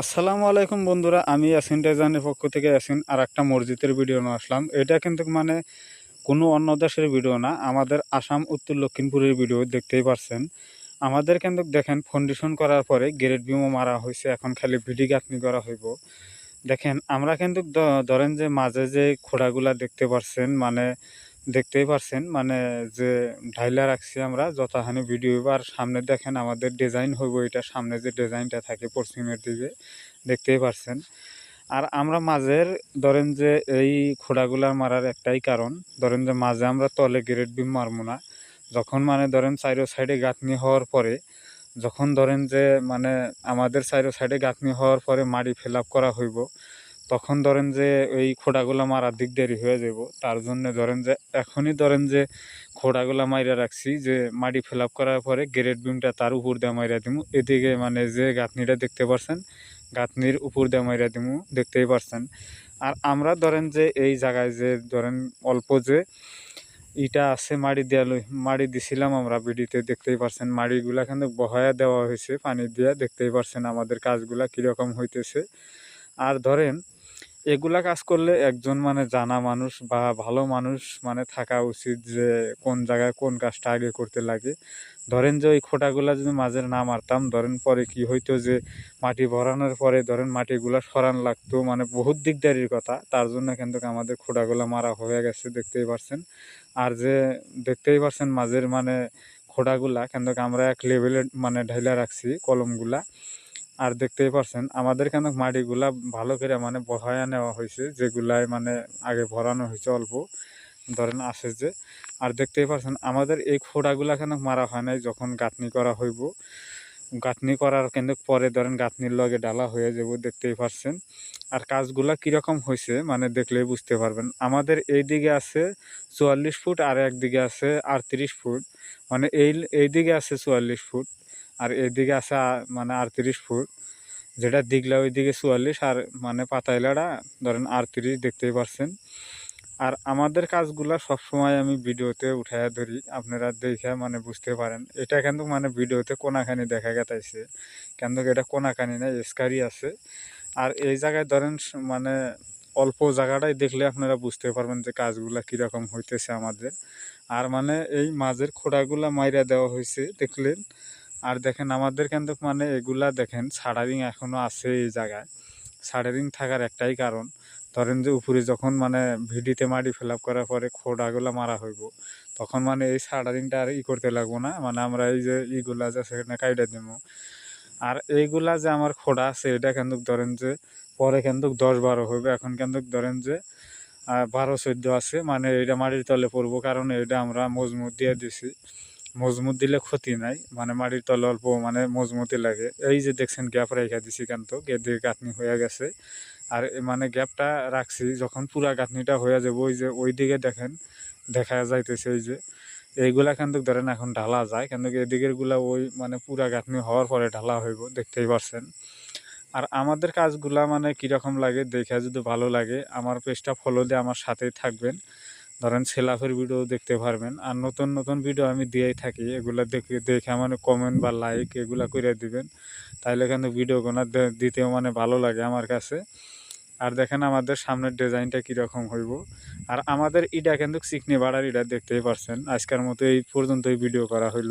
আসসালামু আলাইকুম বন্ধুরা, আমি ইয়াসিন রেজানের পক্ষ থেকে ইয়াসিন আর একটা মসজিদের ভিডিও নিয়ে আসলাম। এটা কিন্তু মানে কোনো অন্য দেশের ভিডিও না, আমাদের আসাম, উত্তর লক্ষিমপুরের ভিডিও দেখতেই পারছেন। আমাদের কিন্তু দেখেন ফাউন্ডেশন করার পরে গ্রেড বিমো মারা হয়েছে, এখন খালি ভিডি গাঁথনি করা হইব। দেখেন, আমরা কিন্তু ধরেন যে মাঝে যে খোড়াগুলা দেখতে পারছেন মানে দেখতেই পারছেন মানে যে ঢাইলা রাখছি আমরা যতখানি ভিডিও আর সামনে দেখেন আমাদের ডিজাইন হইব, এটা সামনে যে ডিজাইনটা থাকে পশ্চিমের দিকে, দেখতেই পারছেন। আর আমরা মাঝের, ধরেন যে এই খোড়াগুলা মারার একটাই কারণ, ধরেন যে মাঝে আমরা তলে গ্রেড বিম মারবো না, যখন মানে ধরেন চাইরো সাইডে গাঁথনি হওয়ার পরে, যখন ধরেন যে মানে আমাদের চাইরো সাইডে গাঁথনি হওয়ার পরে মাটি ফিল করা হইব তখন ধরেন যে ওই খোড়াগুলা মারার দিক দেরি হয়ে যাব তার জন্য ধরেন যে এখনই ধরেন যে খোড়াগুলা মাইরা রাখছি যে মাটি ফিল করার পরে গ্রেড বিমটা তার উপর দিয়ে মাইরা দিমু। এদিকে মানে যে গাঁথনিটা দেখতে পারছেন, গাঁথনির উপর দিয়ে মাইরা দিমু, দেখতেই পারছেন। আর আমরা ধরেন যে এই জায়গায় যে ধরেন অল্প যে ইটা আছে মাড়ি দেওয়া লই- মাড়ি দিছিলাম আমরা বিডিতে, দেখতেই পারছেন। মাড়িগুলা কিন্তু বহায়া দেওয়া হয়েছে, পানি দিয়ে, দেখতেই পারছেন আমাদের কাজগুলা কীরকম হইতেছে। আর ধরেন এগুলা কাজ করলে একজন মানে জানা মানুষ বা ভালো মানুষ মানে থাকা উচিত যে কোন জায়গায় কোন কাজটা আগে করতে লাগে। ধরেন যে ওই খোটাগুলা যদি মাঝে না মারতাম, ধরেন পরে কি হইতো যে মাটি ভরানোর পরে ধরেন মাটিগুলা সরান লাগতো মানে বহুত দিকদারির কথা। তার জন্য কিন্তু আমাদের খোটাগুলা মারা হয়ে গেছে, দেখতেই পারছেন। আর যে দেখতেই পারছেন মাঝের মানে খোটাগুলা, কিন্তু আমরা এক লেভেলে মানে ঢাইলা রাখছি কলমগুলা। আর দেখতেই পারছেন, আমাদের কেন মাটিগুলা ভালো করে মানে বহায়া নেওয়া হয়েছে, যেগুলাই মানে আগে ভরানো হয়েছে অল্প। ধরেন আসে যে, আর দেখতেই পারছেন, আমাদের এই খোড়াগুলা কেন মারা হয় নাই যখন গাঁথনি করা হইব? গাঁথনি করার কিন্তু পরে ধরেন গাঁথনির লগে ডালা হয়ে যাব, দেখতেই পারছেন। আর কাজগুলা কীরকম হয়েছে মানে দেখলেই বুঝতে পারবেন। আমাদের এই দিকে আছে চুয়াল্লিশ ফুট আর একদিকে আছে আটত্রিশ ফুট। মানে এই এই দিকে আছে চুয়াল্লিশ ফুট আর এদিকে আছে মানে আটত্রিশ ফুট। যেটা দিগলা ওইদিকে চুয়াল্লিশ আর মানে পাতাইলাটা ধরেন আটত্রিশ, দেখতেই পারছেন। আর আমাদের কাজগুলা সবসময় আমি ভিডিওতে উঠাইয়া ধরি, আপনারা দেখে মানে বুঝতে পারেন। এটা কিন্তু মানে ভিডিওতে কোনাখানি দেখা গেতাইছে। কিন্তু এটা কোনাখানি না এসকারি আছে। আর এই জায়গায় ধরেন মানে অল্প জায়গাটাই দেখলে আপনারা বুঝতে পারবেন যে কাজগুলা কীরকম হইতেছে আমাদের। আর মানে এই মাঝের খোড়াগুলা মাইরা দেওয়া হয়েছে দেখলেন? আর দেখেন আমাদের কিন্তু মানে এগুলা দেখেন সাডারিং এখনও আছে এই জায়গায়। সাডারিং থাকার একটাই কারণ। ধরেন যে উপরে যখন মানে ভিডিতে মাটি ফিল করার পরে খোড়াগুলা মারা হইব, তখন মানে এই সাডারিংটা আর ই করতে লাগবো না? মানে আমরা এই যে ইগুলা যে সেখানে কাইটা দিব আর এইগুলা যে আমার খোড়া আছে, এটা কিন্তু ধরেন যে পরে কিন্তু দশ বারো হইবে, এখন কিন্তু ধরেন যে বারো চোদ্দ আছে মানে এটা মাটির তলে পড়ব, কারণ এটা আমরা মজবুত দিয়ে দিছি। মজবুত দিলে ক্ষতি নাই মানে মাটির তলে অল্প মানে মজবুতি লাগে। এই যে দেখছেন গ্যাপ রেখে দিছি কিন্তু গিয়ে দিয়ে গাঁথনি হয়ে গেছে। আর মানে গ্যাপটা রাখছি, যখন পুরা গাঁথনিটা হয়ে যাবে, ওই যে ওই দিকে দেখেন, দেখা যাইতেছে এই যে, এইগুলা কিন্তু ধরেন এখন ঢালা যায় কিন্তু এদিকেরগুলা ওই মানে পুরা গাঁথনি হওয়ার পরে ঢালা হইব, দেখতেই পারছেন। আর আমাদের কাজগুলা মানে কীরকম লাগে, দেখে যদি ভালো লাগে, আমার পেজটা ফলো দিয়ে আমার সাথেই থাকবেন। ধরেন সেলাফের ভিডিও দেখতে পারবেন, আর নতুন নতুন ভিডিও আমি দিয়েই থাকি, এগুলো দেখে দেখে মানে কমেন্ট বা লাইক এগুলা করে দিবেন, তাইলে কিন্তু ভিডিওগুলো দিতেও মানে ভালো লাগে আমার কাছে। আর দেখেন আমাদের সামনের ডিজাইনটা কীরকম হইব। আর আমাদের ইটা কিন্তু চিকনি বাড়ার ইটা দেখতেই পারছেন। আজকের মতো এই পর্যন্তই ভিডিও করা হইল।